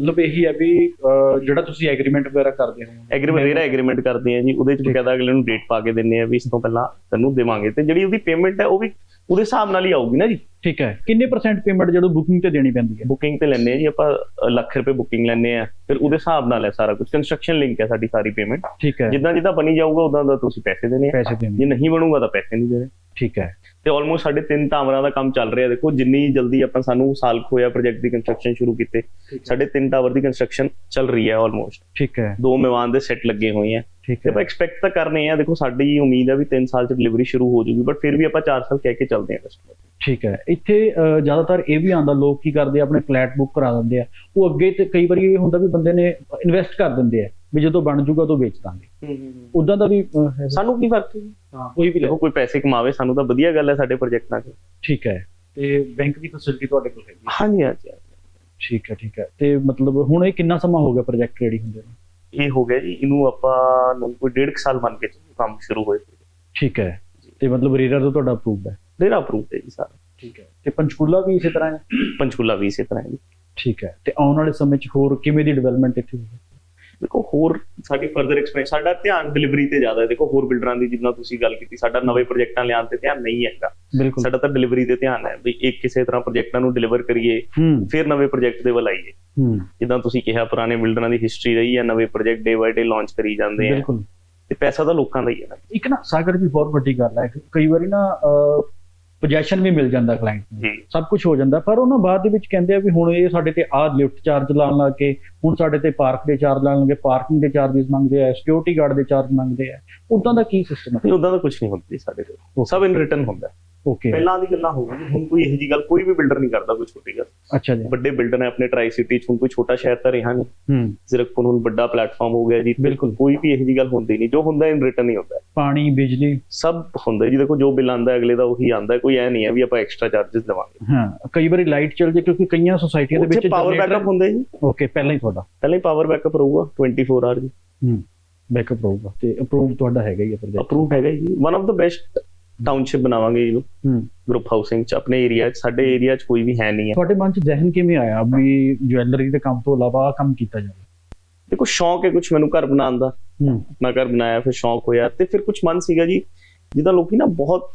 ਮਤਲਬ ਇਹੀ ਹੈ ਵੀ ਅਹ, ਜਿਹੜਾ ਤੁਸੀਂ ਐਗਰੀਮੈਂਟ ਵਗੈਰਾ ਕਰਦੇ ਹੋ। ਐਗਰੀਮੈਂਟ ਜਿਹੜਾ ਐਗਰੀਮੈਂਟ ਕਰਦੇ ਆ ਜੀ ਉਹਦੇ ਚ ਬਕਾਇਦਾ ਅਗਲੇ ਨੂੰ ਡੇਟ ਪਾ ਕੇ ਦਿੰਨੇ ਆ ਵੀ ਇਸ ਤੋਂ ਪਹਿਲਾਂ ਤੈਨੂੰ ਦੇਵਾਂਗੇ। ਤੇ ਜਿਹੜੀ ਉਹਦੀ ਪੇਮੈਂਟ ਹੈ ਉਹ ਵੀ ਉਹਦੇ ਹਿਸਾਬ ਨਾਲ ਹੀ ਆਊਗੀ ਨਾ ਜੀ। ਠੀਕ ਹੈ। ਕਿੰਨੇ ਪਰਸੈਂਟ ਪੇਮੈਂਟ ਜਦੋਂ ਬੁਕਿੰਗ ਤੇ ਦੇਣੀ ਪੈਂਦੀ ਹੈ? ਬੁਕਿੰਗ ਤੇ ਲੈਣੇ ਆ ਜੀ ਆਪਾਂ ਅ, ਲੱਖ ਰੁਪਏ ਬੁਕਿੰਗ ਲੈਣੇ ਆ। ਫਿਰ ਉਹਦੇ ਹਿਸਾਬ ਨਾਲ ਹੈ ਸਾਰਾ ਕੁਝ ਕੰਸਟਰਕਸ਼ਨ ਲਿੰਕ ਹੈ ਸਾਡੀ ਸਾਰੀ ਪੇਮੈਂਟ ਠੀਕ ਹੈ। ਜਿੱਦਾਂ ਜਿੱਦਾਂ ਬਣੀ ਜਾਊਗਾ ਉਦਾਂ ਦਾ ਤੁਸੀਂ ਪੈਸੇ ਦੇਣੇ ਆ। ਪੈਸੇ ਦੇਣੇ। ਜੇ ਨਹੀਂ ਬਣੂਗਾ ਤਾਂ ਪੈਸੇ ਨਹੀਂ ਦੇਣੇ। ਠੀਕ ਹੈ। ਤੇ ਆਲਮੋਸਟ ਸਾਡੇ ਤਿੰਨ ਟਾਵਰਾਂ ਦਾ ਕੰਮ ਚੱਲ ਰਿਹਾ। ਦੇਖੋ ਜਿੰਨੀ ਜਲਦੀ ਆਪਾਂ ਸਾਨੂੰ ਸਾਲ ਕੁ ਹੋਇਆ ਪ੍ਰੋਜੈਕਟ ਦੀ ਕੰਸਟਰਕਸ਼ਨ ਸ਼ੁਰੂ ਕੀਤੇ ਸਾਡੇ ਤਿੰਨ ਟਾਵਰ ਦੀ ਕੰਸਟਰਕਸ਼ਨ ਚੱਲ ਰਹੀ ਹੈ ਆਲਮੋਸਟ ਠੀਕ ਹੈ। ਦੋ ਮੇਵਾਨ ਦੇ ਸੈੱਟ ਲੱਗੇ ਹੋਏ ਆ ਠੀਕ ਤੇ ਆਪਾਂ ਹੈ। ਐਕਸਪੈਕਟ ਤਾਂ ਕਰਨੇ ਆ ਦੇਖੋ ਸਾਡੀ ਉਮੀਦ ਹੈ ਵੀ 3 ਸਾਲ ਚ ਡਿਲੀਵਰੀ ਸ਼ੁਰੂ ਹੋ ਜੂਗੀ ਬਟ ਫਿਰ ਵੀ ਆਪਾਂ 4 ਸਾਲ ਕਹਿ ਕੇ ਚੱਲਦੇ ਆ ਕਸਟਮਰ ਠੀਕ ਹੈ। ਇੱਥੇ ਜ਼ਿਆਦਾਤਰ ਇਹ ਵੀ ਆਂਦਾ ਲੋਕ ਕੀ ਕਰਦੇ ਆ ਆਪਣੇ ਫਲੈਟ ਬੁੱਕ ਕਰਾ ਦਿੰਦੇ ਆ। ਉਹ ਅੱਗੇ ਤੇ ਕਈ ਵਾਰੀ ਇਹ ਹੁੰਦਾ ਵੀ ਬੰਦੇ ਨੇ ਇਨਵੈਸਟ ਕਰ ਦਿੰਦੇ ਆ ਵੀ ਜਦੋਂ ਬਣ ਜੂਗਾ ਤਾਂ ਵੇਚ ਦਾਂਗੇ। ਉਦਾਂ ਦਾ ਵੀ ਹੈ ਸਾਨੂੰ ਕੀ ਫ਼ਰਕ ਹੈ? ਹਾਂ। ਕੋਈ ਵੀ ਲੈ। ਕੋਈ ਪੈਸੇ ਕਮਾਵੇ ਸਾਨੂੰ ਤਾਂ ਵਧੀਆ ਗੱਲ ਹੈ ਸਾਡੇ ਪ੍ਰੋਜੈਕਟਾਂ 'ਚ ਠੀਕ ਹੈ। ਤੇ ਬੈਂਕ ਦੀ ਫੈਸਿਲਿਟੀ ਤੁਹਾਡੇ ਕੋਲ ਹੈਗੀ ਹੈ। ਹਾਂਜੀ ਹਾਂਜੀ ਠੀਕ ਹੈ ਠੀਕ ਹੈ। ਤੇ ਮਤਲਬ ਹੁਣ ਇਹ ਕਿੰਨਾ ਸਮਾਂ ਹੋ ਗਿਆ ਪ੍ਰੋਜੈਕਟ ਰੈਡੀ ਹੁੰਦੇ ਨੂੰ? ਇਹ ਹੋ ਗਿਆ ਜੀ ਇਹਨੂੰ ਆਪਾਂ ਨੂੰ ਕੋਈ ਡੇਢ ਕੁ ਸਾਲ ਮੰਨ ਕੇ ਚੱਲੋ ਕੰਮ ਸ਼ੁਰੂ ਹੋਏ ਠੀਕ ਹੈ। ਤੇ ਮਤਲਬ ਰੇਰਰ ਤੋਂ ਤੁਹਾਡਾ ਅਪਰੂਵਡ ਹੈ। ਡੇਰਾ ਅਪਰੂਵ ਹੈ ਜੀ ਸਾਰਾ। ਠੀਕ ਹੈ। ਤੇ ਪੰਚਕੂਲਾ ਵੀ ਇਸੇ ਤਰ੍ਹਾਂ ਹੈ? ਪੰਚਕੂਲਾ ਵੀ ਇਸੇ ਤਰ੍ਹਾਂ ਹੈ ਜੀ। ਠੀਕ ਹੈ। ਤੇ ਆਉਣ ਵਾਲੇ ਸਮੇਂ 'ਚ ਹੋਰ ਕਿਵੇਂ ਦੀ ਡਿਵੈਲਪਮੈਂਟ ਇੱਥੇ ਹੋਵੇਗੀ ਦੇਖੋ ਹੋਰ ਸਾਡੀ ਫਰਦਰ ਐਕਸਪੈਂਸ਼ਨ ਸਾਡਾ ਧਿਆਨ ਡਿਲੀਵਰੀ ਤੇ ਜ਼ਿਆਦਾ ਹੈ। ਦੇਖੋ ਹੋਰ ਬਿਲਡਰਾਂ ਦੀ ਜਿੰਨਾ ਤੁਸੀਂ ਗੱਲ ਕੀਤੀ ਸਾਡਾ ਨਵੇਂ ਪ੍ਰੋਜੈਕਟਾਂ ਲਿਆਉਣ ਤੇ ਧਿਆਨ ਨਹੀਂ ਹੈਗਾ। ਸਾਡਾ ਤਾਂ ਡਿਲੀਵਰੀ ਤੇ ਧਿਆਨ ਹੈ ਵੀ ਇੱਕ ਕਿਸੇ ਤਰ੍ਹਾਂ ਪ੍ਰੋਜੈਕਟਾਂ ਨੂੰ ਡਿਲੀਵਰ ਕਰੀਏ ਫਿਰ ਨਵੇਂ ਪ੍ਰੋਜੈਕਟ ਦੇ ਵੱਲ ਆਈਏ। ਜਿੱਦਾਂ ਤੁਸੀਂ ਕਿਹਾ ਪੁਰਾਣੇ ਬਿਲਡਰਾਂ ਦੀ ਹਿਸਟਰੀ ਰਹੀ ਹੈ ਨਵੇਂ ਪ੍ਰੋਜੈਕਟ ਡੇ ਬਾਈ ਡੇ ਲਾਂਚ ਕਰੀ ਜਾਂਦੇ ਆ। ਬਿਲਕੁਲ। ਤੇ ਪੈਸਾ ਤਾਂ ਲੋਕਾਂ ਦਾ ਹੀ ਹੈ ਨਾ। ਇੱਕ ਨਾ ਸਾਗਰ ਵੀ ਬਹੁਤ ਵੱਡੀ ਗੱਲ ਹੈ। ਕਈ ਵਾਰੀ ਨਾ ਪੋਜੈਸ਼ਨ ਵੀ ਮਿਲ ਜਾਂਦਾ ਕਲਾਇੰਟ ਨੂੰ। ਸਭ ਕੁਝ ਹੋ ਜਾਂਦਾ। ਪਰ ਉਹਨਾਂ ਬਾਅਦ ਦੇ ਵਿੱਚ ਕਹਿੰਦੇ ਆ ਵੀ ਹੁਣ ਇਹ ਸਾਡੇ ਤੇ ਆਹ ਲਿਫਟ ਚਾਰਜ ਲਾਉਣ ਲੱਗ ਕੇ ਹੁਣ ਸਾਡੇ ਤੇ ਪਾਰਕ ਦੇ ਚਾਰਜ ਲਾਉਣ ਲੱਗੇ ਪਾਰਕਿੰਗ ਦੇ ਚਾਰजेस ਮੰਗਦੇ ਆ ਸਿਕਿਉਰਿਟੀ ਗਾਰਡ ਦੇ ਚਾਰਜ ਮੰਗਦੇ ਆ। ਉਦਾਂ ਦਾ ਕੀ ਸਿਸਟਮ ਹੈ ਉਦਾਂ ਦਾ ਕੁਝ ਨਹੀਂ ਹੁੰਦਾ ਸਾਡੇ ਕੋਲ। ਸਭ ਇਨ ਰਿਟਰਨ ਹੁੰਦਾ। ਓਕੇ ਪਹਿਲਾਂ ਦੀ ਗੱਲਾਂ ਹੋ ਗਈਆਂ ਹੁਣ ਕੋਈ ਇਹੋ ਜੀ ਗੱਲ ਕੋਈ ਵੀ ਬਿਲਡਰ ਨਹੀਂ ਕਰਦਾ ਕੋਈ ਛੋਟੀ ਗੱਲ। ਅੱਛਾ ਜੀ। ਵੱਡੇ ਬਿਲਡਰ ਨੇ ਆਪਣੇ ਟਰਾਈ ਸਿਟੀ ਚ ਹੁਣ ਕੋਈ ਛੋਟਾ ਸ਼ਹਿਰ ਤਾਂ ਰਿਹਾ ਨਹੀਂ। ਹੂੰ। ਜ਼ੀਰਕਪੁਰ ਹੁਣ ਵੱਡਾ ਪਲੇਟਫਾਰਮ ਹੋ ਗਿਆ ਜੀ ਬਿਲਕੁਲ। ਕੋਈ ਵੀ ਇਹੋ ਜੀ ਗੱਲ ਹੁੰਦੀ ਨਹੀਂ। ਜੋ ਹੁੰਦਾ ਇਨ ਰਿਟਰਨ ਹੀ ਹੁੰਦਾ। ਪਾਣੀ ਬਿਜਲੀ। ਸਭ ਹੁੰਦਾ ਜੀ। ਦੇਖੋ ਜੋ ਬਿੱਲ ਆਂਦਾ ਅਗਲੇ ਦਾ ਉਹੀ ਆਂਦਾ ਕੋਈ ਐ ਨਹੀਂ ਹੈ ਵੀ ਆਪਾਂ ਐਕਸਟਰਾ ਚਾਰजेस ਦੇਵਾਂਗੇ। ਹਾਂ ਕਈ ਵਾਰੀ ਲਾਈਟ ਚੱਲ ਜੇ ਕਿਉਂਕਿ ਕਈਆਂ ਸੁਸਾਇਟੀਆਂ ਦੇ ਵਿੱਚ ਪਾਵਰ ਬੈਕਅਪ ਹੁੰਦਾ ਜੀ। ਓਕੇ ਪਹਿਲਾਂ ਹੀ ਤੁਹਾਡਾ। ਪਹਿਲਾਂ ਹੀ ਪਾਵਰ ਬੈਕਅਪ ਰਹੂਗਾ 24 ਆਵਰ ਜੀ। ਹੂੰ ਬੈਕਅਪ ਰਹੂਗਾ। ਤੇ ਅਪਰੂਵ ਤੁਹਾਡਾ ਹੈਗਾ ਹੀ ਹੈ ਪ੍ਰੋਜੈਕਟ ਅਪਰੂਵ ਹੈਗਾ ਜੀ। One of the best township ਬਣਾਵਾਂਗੇ ਗਰੁੱਪ ਹਾਊਸਿੰਗ ਚ ਆਪਣੇ ਏਰੀਆ ਚ ਸਾਡੇ ਏਰੀਆ ਚ ਕੋਈ ਵੀ ਹੈ ਨਹੀਂ ਹੈ। ਤੁਹਾਡੇ ਮਨ 'ਚ ਜ਼ਹਿਨ ਕਿਵੇਂ ਆਇਆ ਵੀ ਜੁਐਲਰੀ ਦੇ ਕੰਮ ਤੋਂ ਇਲਾਵਾ ਕੰਮ ਕੀਤਾ ਜਾਵੇ? ਦੇਖੋ ਸ਼ੌਂਕ ਹੈ ਕੁਝ ਮੈਨੂੰ ਘਰ ਬਣਾਉਣ ਦਾ। ਆਪਣਾ ਘਰ ਬਣਾਇਆ ਫਿਰ ਸ਼ੌਂਕ ਹੋਇਆ ਤੇ ਫਿਰ ਕੁਝ ਮਨ ਸੀਗਾ ਜੀ ਜਿੱਦਾਂ ਲੋਕੀ ਨਾ ਬਹੁਤ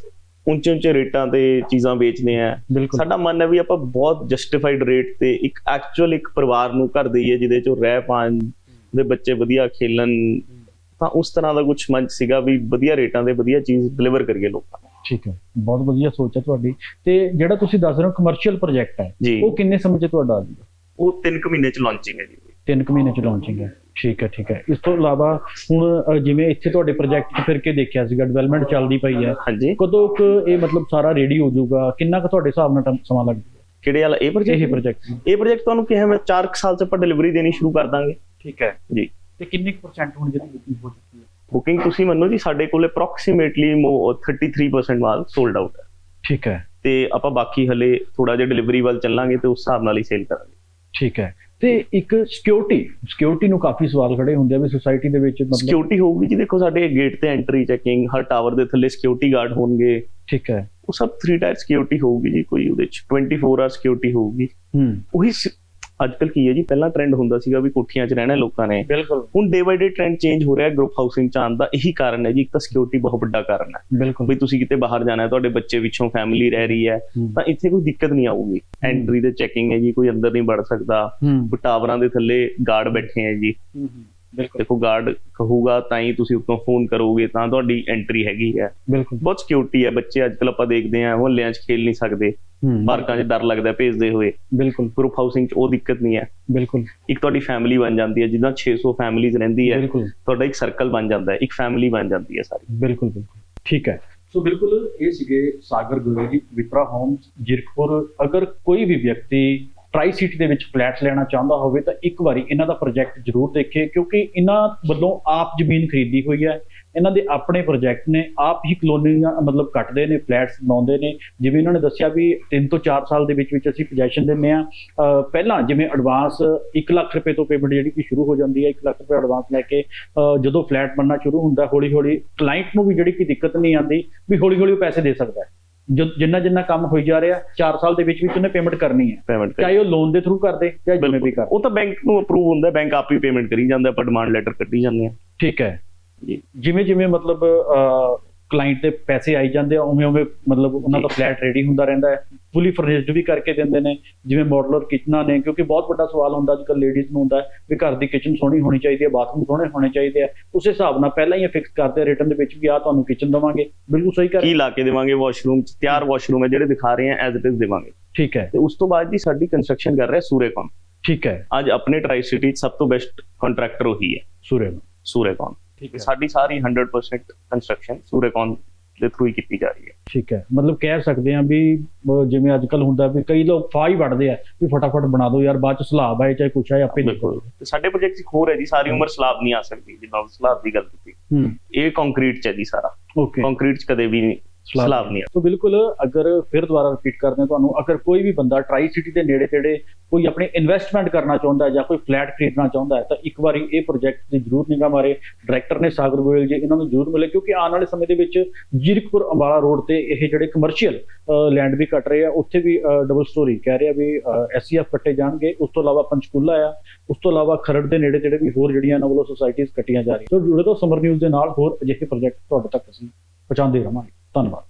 ਉੱਚੇ ਉੱਚੇ ਰੇਟਾਂ ਤੇ ਚੀਜ਼ਾਂ ਵੇਚਦੇ ਆ। ਸਾਡਾ ਮਨ ਹੈ ਵੀ ਆਪਾਂ ਬਹੁਤ ਜਸਟੀਫਾਈਡ ਰੇਟ ਤੇ ਇੱਕ ਐਕਚੁਅਲ ਇੱਕ ਪਰਿਵਾਰ ਨੂੰ ਘਰ ਦਈਏ ਜਿਹਦੇ ਚੋਂ ਰਹਿ ਪਾਣ ਦੇ ਬੱਚੇ ਵਧੀਆ ਖੇਲਣ ਤਾਂ ਉਸ ਤਰ੍ਹਾਂ ਦਾ ਕੁਝ ਮਨ 'ਚ ਸੀਗਾ ਵੀ ਵਧੀਆ ਰੇਟਾਂ ਦੇ ਵਧੀਆ ਚੀਜ਼ ਡਿਲੀਵਰ ਕਰੀਏ ਲੋਕਾਂ ਨੂੰ। ਠੀਕ ਹੈ ਬਹੁਤ ਵਧੀਆ ਸੋਚ ਹੈ ਤੁਹਾਡੀ। ਤੇ ਜਿਹੜਾ ਤੁਸੀਂ ਦੱਸ ਰਹੇ ਹੋ ਕਮਰਸ਼ੀਅਲ ਪ੍ਰੋਜੈਕਟ ਹੈ ਉਹ ਕਿੰਨੇ ਸਮੇਂ 'ਚ ਤੁਹਾਡਾ ਆ ਜਾਊਗਾ? ਉਹ 3 ਕੁ ਮਹੀਨੇ 'ਚ ਲਾਂਚਿੰਗ ਹੈ ਜੀ। ਤਿੰਨ ਕੁ ਮਹੀਨੇ 'ਚ ਲਾਂਚਿੰਗ ਹੈ। ਠੀਕ ਹੈ ਠੀਕ ਹੈ। ਇਸ ਤੋਂ ਇਲਾਵਾ ਹੁਣ ਜਿਵੇਂ ਇੱਥੇ ਤੁਹਾਡੇ ਪ੍ਰੋਜੈਕਟ 'ਚ ਫਿਰ ਕੇ ਦੇਖਿਆ ਸੀਗਾ ਡਿਵੈਲਪਮੈਂਟ ਚੱਲਦੀ ਪਈ ਹੈ। ਹਾਂਜੀ। ਕਦੋਂ ਕੁ ਇਹ ਮਤਲਬ ਸਾਰਾ ਰੈਡੀ ਹੋ ਜਾਊਗਾ? ਕਿੰਨਾ ਕੁ ਤੁਹਾਡੇ ਹਿਸਾਬ ਨਾਲ ਸਮਾਂ ਲੱਗ ਜਾਊਗਾ? ਕਿਹੜੇ ਵਾਲਾ? ਇਹ ਪ੍ਰੋਜੈਕਟ ਇਹ ਪ੍ਰੋਜੈਕਟ ਤੁਹਾਨੂੰ ਕਿਹਾ ਮੈਂ 4 ਸਾਲ 'ਚ ਆਪਾਂ ਡਿਲੀਵਰੀ ਦੇਣੀ ਸ਼ੁਰੂ ਕਰ ਦਾਂਗੇ। ਠੀਕ ਹੈ। ਜੀ। ਤੇ ਕਿੰਨੇ ਕੁ ਪਰਸੈਂਟ ਹੁਣ ਜਿਹੜੀ ਬੁਕਿੰਗ ਹੋ ਚੁੱਕੀ ਹੈ? ਬੁਕਿੰਗ ਤੁਸੀਂ ਮੰਨੋ ਜੀ ਸਾਡੇ ਕੋਲ ਅਪਰੋਕਸੀਮੇਟਲੀ 33% ਮਾਲ ਸੋਲਡ ਆਊਟ ਹੈ। ਠੀਕ ਹੈ। ਤੇ ਆਪਾਂ ਬਾਕੀ ਹਲੇ ਥੋੜਾ ਜਿਹਾ ਡਿਲੀਵਰੀ ਵੱਲ ਚੱਲਾਂਗੇ ਤੇ ਉਸ ਹਿਸਾਬ ਨਾਲ ਹੀ ਸੇਲ ਕਰਾਂਗੇ। ਠੀਕ ਹੈ। ਤੇ ਇੱਕ ਸਿਕਿਉਰਿਟੀ ਸਿਕਿਉਰਿਟੀ ਨੂੰ ਕਾਫੀ ਸਵਾਲ ਖੜੇ ਹੁੰਦੇ ਆ ਵੀ ਸੁਸਾਇਟੀ ਦੇ ਵਿੱਚ ਮਤਲਬ ਸਿਕਿਉਰਿਟੀ ਹੋਊਗੀ ਜੀ ਦੇਖੋ ਸਾਡੇ ਗੇਟ ਤੇ ਐਂਟਰੀ ਚੈਕਿੰਗ ਹਰ ਟਾਵਰ ਦੇ ਥੱਲੇ ਸਿਕਿਉਰਿਟੀ ਗਾਰਡ ਹੋਣਗੇ। ਠੀਕ ਹੈ। ਉਹ ਸਭ 3 ਟਾਇਰ ਸਿਕਿਉਰਿਟੀ ਹੋਊਗੀ ਜੀ ਕੋਈ ਉਹਦੇ ਚ 24 ਆਵਰ ਸਿਕਿਉਰਿਟੀ ਹੋਊਗੀ। ਹੂੰ। ਉਹੀ ਅੱਜ ਕੱਲ ਕੀ ਹੈ ਜੀ? ਪਹਿਲਾਂ ਟ੍ਰੈਂਡ ਹੁੰਦਾ ਸੀਗਾ ਵੀ ਕੋਠੀਆਂ 'ਚ ਰਹਿਣਾ ਲੋਕਾਂ ਨੇ। ਬਿਲਕੁਲ। ਹੁਣ ਡੇ ਬਾਈ ਡੇ ਟ੍ਰੈਂਡ ਚੇਂਜ ਹੋ ਰਿਹਾ ਗਰੁੱਪ ਹਾਊਸਿੰਗ ਚ ਆਉਣ ਦਾ ਇਹੀ ਕਾਰਨ ਹੈ ਜੀ। ਇੱਕ ਤਾਂ ਸਿਕਿਉਰਿਟੀ ਬਹੁਤ ਵੱਡਾ ਕਾਰਨ ਹੈ। ਬਿਲਕੁਲ। ਵੀ ਤੁਸੀਂ ਕਿਤੇ ਬਾਹਰ ਜਾਣਾ ਹੈ ਤੁਹਾਡੇ ਬੱਚੇ ਵਿੱਚੋਂ ਫੈਮਿਲੀ ਰਹਿ ਰਹੀ ਹੈ। ਤਾਂ ਇੱਥੇ ਕੋਈ ਦਿੱਕਤ ਨਹੀਂ ਆਊਗੀ। ਐਂਟਰੀ ਤੇ ਚੈਕਿੰਗ ਹੈ ਜੀ ਕੋਈ ਅੰਦਰ ਨਹੀਂ ਵੜ ਸਕਦਾ। ਹੂੰ। ਟਾਵਰਾਂ ਦੇ ਥੱਲੇ ਗਾਰਡ ਬੈਠੇ ਹੈ ਜੀ। ਬਿਲਕੁਲ। ਦੇਖੋ ਗਾਰਡ ਕਹੂਗਾ ਤਾਂ ਹੀ ਤੁਸੀਂ ਉੱਤੋਂ ਫੋਨ ਕਰੋਗੇ ਤਾਂ ਤੁਹਾਡੀ ਐਂਟਰੀ ਹੈਗੀ ਹੈ। ਬਿਲਕੁਲ। ਬਹੁਤ ਸਿਕਿਉਰਿਟੀ ਹੈ। ਬੱਚੇ ਅੱਜ ਕੱਲ ਆਪਾਂ ਦੇਖਦੇ ਹਾਂ ਮੁਹੱਲਿਆਂ 'ਚ ਖੇਲ ਨਹੀਂ ਸਕਦੇ। ਪਾਰਕਾਂ 'ਚ ਡਰ ਲੱਗਦਾ ਭੇਜਦੇ ਹੋਏ। ਬਿਲਕੁਲ। ਗਰੁੱਪ ਹਾਊਸਿੰਗ 'ਚ ਉਹ ਦਿੱਕਤ ਨਹੀਂ ਹੈ। ਬਿਲਕੁਲ। ਇੱਕ ਤੁਹਾਡੀ ਫੈਮਿਲੀ ਬਣ ਜਾਂਦੀ ਹੈ ਜਿੱਦਾਂ 600 ਫੈਮਿਲੀਜ਼ ਰਹਿੰਦੀ ਹੈ। ਬਿਲਕੁਲ। ਤੁਹਾਡਾ ਇੱਕ ਸਰਕਲ ਬਣ ਜਾਂਦਾ ਹੈ ਇੱਕ ਫੈਮਿਲੀ ਬਣ ਜਾਂਦੀ ਹੈ ਸਾਰੀ। ਬਿਲਕੁਲ ਬਿਲਕੁਲ। ਠੀਕ ਹੈ। ਸੋ ਬਿਲਕੁਲ ਇਹ ਸੀਗੇ ਸਾਗਰ ਗੋਇਲ ਜੀ ਵਿਤਰਾ ਹੋਮਸ ਜਿਰਕਪੁਰ ਅਗਰ ਕੋਈ ਵੀ ਵਿਅਕਤੀ ਟਰਾਈ ਸਿਟੀ ਦੇ ਵਿੱਚ ਫਲੈਟ ਲੈਣਾ ਚਾਹੁੰਦਾ ਹੋਵੇ ਤਾਂ ਇੱਕ ਵਾਰੀ ਇਹਨਾਂ ਦਾ ਪ੍ਰੋਜੈਕਟ ਜ਼ਰੂਰ ਦੇਖੇ ਕਿਉਂਕਿ ਇਹਨਾਂ ਵੱਲੋਂ ਆਪ ਜ਼ਮੀਨ ਖਰੀਦੀ ਹੋਈ ਹੈ। ਇਹਨਾਂ ਦੇ ਆਪਣੇ ਪ੍ਰੋਜੈਕਟ ਨੇ ਆਪ ਹੀ ਕਲੋਨੀਆਂ ਮਤਲਬ ਕੱਟਦੇ ਨੇ ਫਲੈਟਸ ਬਣਾਉਂਦੇ ਨੇ। ਜਿਵੇਂ ਇਹਨਾਂ ਨੇ ਦੱਸਿਆ ਵੀ 3 ਤੋਂ 4 ਸਾਲ ਦੇ ਵਿੱਚ ਵਿੱਚ ਅਸੀਂ ਪੋਜੀਸ਼ਨ ਦਿੰਦੇ ਆ ਪਹਿਲਾਂ ਜਿਵੇਂ ਐਡਵਾਂਸ 1 ਲੱਖ ਰੁਪਏ ਤੋਂ ਪੇਮੈਂਟ ਜਿਹੜੀ ਕਿ ਸ਼ੁਰੂ ਹੋ ਜਾਂਦੀ ਹੈ 1 ਲੱਖ ਰੁਪਏ ਐਡਵਾਂਸ ਲੈ ਕੇ ਜਦੋਂ ਫਲੈਟ ਬਣਨਾ ਸ਼ੁਰੂ ਹੁੰਦਾ ਹੌਲੀ ਹੌਲੀ ਕਲਾਇੰਟ ਨੂੰ ਵੀ ਜਿਹੜੀ ਕਿ ਦਿੱਕਤ ਨਹੀਂ ਆਉਂਦੀ ਵੀ ਹੌਲੀ ਹੌਲੀ ਉਹ ਪੈਸੇ ਦੇ ਸਕਦਾ ਹੈ। ਜਿੰਨਾ ਜਿੰਨਾ ਕੰਮ ਹੋਈ ਜਾ ਰਿਹਾ 4 ਸਾਲ ਦੇ ਵਿੱਚ ਵਿੱਚ ਉਹਨੇ ਪੇਮੈਂਟ ਕਰਨੀ ਹੈ। ਚਾਹੇ ਉਹ ਲੋਨ ਦੇ ਥਰੂ ਕਰਦੇ ਚਾਹੇ ਜਿਵੇਂ ਵੀ ਕਰ ਉਹ ਤਾਂ ਬੈਂਕ ਨੂੰ ਅਪਰੂਵ ਹੁੰਦਾ ਬੈਂਕ ਆਪ ਹੀ ਪੇਮੈਂਟ ਕਰੀ ਜਾਂਦਾ ਆਪਾਂ ਡਿਮਾਂਡ ਲੈਟਰ ਕੱਢੀ ਜਾਂਦੇ ਆ ਠੀਕ ਹੈ। ਜਿਵੇਂ ਜਿਵੇਂ ਮਤਲਬ ਕਲਾਇੰਟ ਦੇ ਪੈਸੇ ਆਈ ਜਾਂਦੇ ਆ ਉਵੇਂ ਉਵੇਂ ਮਤਲਬ ਉਹਨਾਂ ਦਾ ਫਲੈਟ ਰੈਡੀ ਹੁੰਦਾ ਰਹਿੰਦਾ ਹੈ। ਫੁੱਲੀ ਫਰਨਿਸ਼ਡ ਵੀ ਕਰਕੇ ਦਿੰਦੇ ਨੇ ਜਿਵੇਂ ਮਾਡਲਰ ਕਿਚਨਾਂ ਨੇ ਕਿਉਂਕਿ ਬਹੁਤ ਵੱਡਾ ਸਵਾਲ ਹੁੰਦਾ ਅੱਜ ਕੱਲ੍ਹ ਲੇਡੀਜ਼ ਨੂੰ ਹੁੰਦਾ ਵੀ ਘਰ ਦੀ ਕਿਚਨ ਸੋਹਣੀ ਹੋਣੀ ਚਾਹੀਦੀ ਹੈ ਬਾਥਰੂਮ ਸੋਹਣੇ ਹੋਣੇ ਚਾਹੀਦੇ ਆ। ਉਸ ਹਿਸਾਬ ਨਾਲ ਪਹਿਲਾਂ ਹੀ ਫਿਕਸ ਕਰਦੇ ਰਿਟਰਨ ਦੇ ਵਿੱਚ ਵੀ ਆ ਤੁਹਾਨੂੰ ਕਿਚਨ ਦਵਾਂਗੇ। ਬਿਲਕੁਲ ਸਹੀ ਕਰ ਕੀ ਲਾ ਕੇ ਦੇਵਾਂਗੇ ਵਾਸ਼ਰੂਮ ਚ? ਤਿਆਰ ਵਾਸ਼ਰੂਮ ਹੈ ਜਿਹੜੇ ਦਿਖਾ ਰਹੇ ਆ ਐਜ਼ ਇਟ ਇਜ਼ ਦੇਵਾਂਗੇ। ਠੀਕ ਹੈ। ਤੇ ਉਸ ਤੋਂ ਬਾਅਦ ਜੀ ਸਾਡੀ ਕੰਸਟਰਕਸ਼ਨ ਕਰ ਰਿਹਾ ਸੂਰੇਕੌਨ ਠੀਕ ਹੈ। ਅੱਜ ਆਪਣੇ ਟਰਾਈ ਸਿਟੀ ਚ ਸਭ ਤੋਂ ਬੈਸਟ ਕੰਟਰੈਕਟਰ ਉਹੀ ਹੈ। ਸੂਰੇ ਨੂੰ ਸੂਰੇਕੌਨ ਠੀਕ ਤੇ ਸਾਡੀ ਸਾਰੀ 100% ਕੰਸਟਰਕਸ਼ਨ ਸੂਰੇਕੌਨ ਦੇ ਥਰੂ ਹੀ ਕੀਤੀ ਜਾ ਰਹੀ ਹੈ। ਠੀਕ ਹੈ। ਮਤਲਬ ਕਹਿ ਸਕਦੇ ਆ ਵੀ ਜਿਵੇਂ ਅੱਜ ਕੱਲ ਹੁੰਦਾ ਵੀ ਕਈ ਲੋਕ ਫਾਹ ਹੀ ਵੜਦੇ ਆ ਵੀ ਫਟਾਫਟ ਬਣਾ ਦਿਓ ਯਾਰ ਬਾਅਦ ਚ ਸਲਾਬ ਆਏ ਚਾਹੇ ਕੁਛ ਆਏ ਆਪੇ ਬਿਲਕੁਲ। ਤੇ ਸਾਡੇ ਪ੍ਰੋਜੈਕਟ ਇੱਕ ਹੋਰ ਹੈ ਜੀ ਸਾਰੀ ਉਮਰ ਸਲਾਬ ਨਹੀਂ ਆ ਸਕਦੀ ਜਿੱਦਾਂ ਸਲਾਬ ਦੀ ਗੱਲ ਕੀਤੀ। ਹੂੰ। ਇਹ ਕੰਕਰੀਟ ਚ ਹੈ ਜੀ ਸਾਰਾ। ਓਕੇ ਕੰਕਰੀਟ ਚ ਕਦੇ ਵੀ ਸਲਾਬ ਸਲਾਬ ਨਹੀਂ ਆ ਸੋ ਬਿਲਕੁਲ ਅਗਰ ਫਿਰ ਦੁਬਾਰਾ ਰਿਪੀਟ ਕਰਦੇ ਹਾਂ ਤੁਹਾਨੂੰ ਅਗਰ ਕੋਈ ਵੀ ਬੰਦਾ ਟਰਾਈ ਸਿਟੀ ਦੇ ਨੇੜੇ ਤੇੜੇ ਕੋਈ ਆਪਣੀ ਇਨਵੈਸਟਮੈਂਟ ਕਰਨਾ ਚਾਹੁੰਦਾ ਹੈ ਜਾਂ ਕੋਈ ਫਲੈਟ ਖਰੀਦਣਾ ਚਾਹੁੰਦਾ ਹੈ ਤਾਂ ਇੱਕ ਵਾਰੀ ਇਹ ਪ੍ਰੋਜੈਕਟ ਦੀ ਜ਼ਰੂਰ ਨਿਗਾਹ ਮਾਰੇ। ਡਾਇਰੈਕਟਰ ਨੇ ਸਾਗਰ ਗੋਇਲ ਜੀ ਇਹਨਾਂ ਨੂੰ ਜ਼ਰੂਰ ਮਿਲੇ ਕਿਉਂਕਿ ਆਉਣ ਵਾਲੇ ਸਮੇਂ ਦੇ ਵਿੱਚ ਜੀਰਕਪੁਰ ਅੰਬਾਲਾ ਰੋਡ ਤੇ ਇਹ ਜਿਹੜੇ ਕਮਰਸ਼ੀਅਲ ਲੈਂਡ ਵੀ ਕੱਟ ਰਹੇ ਆ ਉੱਥੇ ਵੀ ਡਬਲ ਸਟੋਰੀ ਕਹਿ ਰਿਹਾ ਵੀ ਐਸਸੀਐਫ ਕੱਟੇ ਜਾਣਗੇ। ਉਸ ਤੋਂ ਇਲਾਵਾ ਪੰਚਕੂਲਾ ਆ। ਉਸ ਤੋਂ ਇਲਾਵਾ ਖਰੜ ਦੇ ਨੇੜੇ ਜਿਹੜੇ ਵੀ ਹੋਰ ਜਿਹੜੀਆਂ ਇਹਨਾਂ ਵੱਲੋਂ ਸੁਸਾਇਟੀਆਂ ਕੱਟੀਆਂ ਜਾ ਰਹੀਆਂ। ਸੋ ਜੁੜੇ ਤੋਂ ਸਮਰ ਨਿਊਜ਼ ਦੇ ਨਾਲ ਹੋਰ ਅਜਿਹੇ ਪ੍ਰੋਜੈਕਟ ਤੁਹਾਡੇ ਤੱਕ ਅਸੀਂ ਪਹੁੰਚਾਉਂਦੇ ਰਹਾਂਗੇ। ধন্যবাদ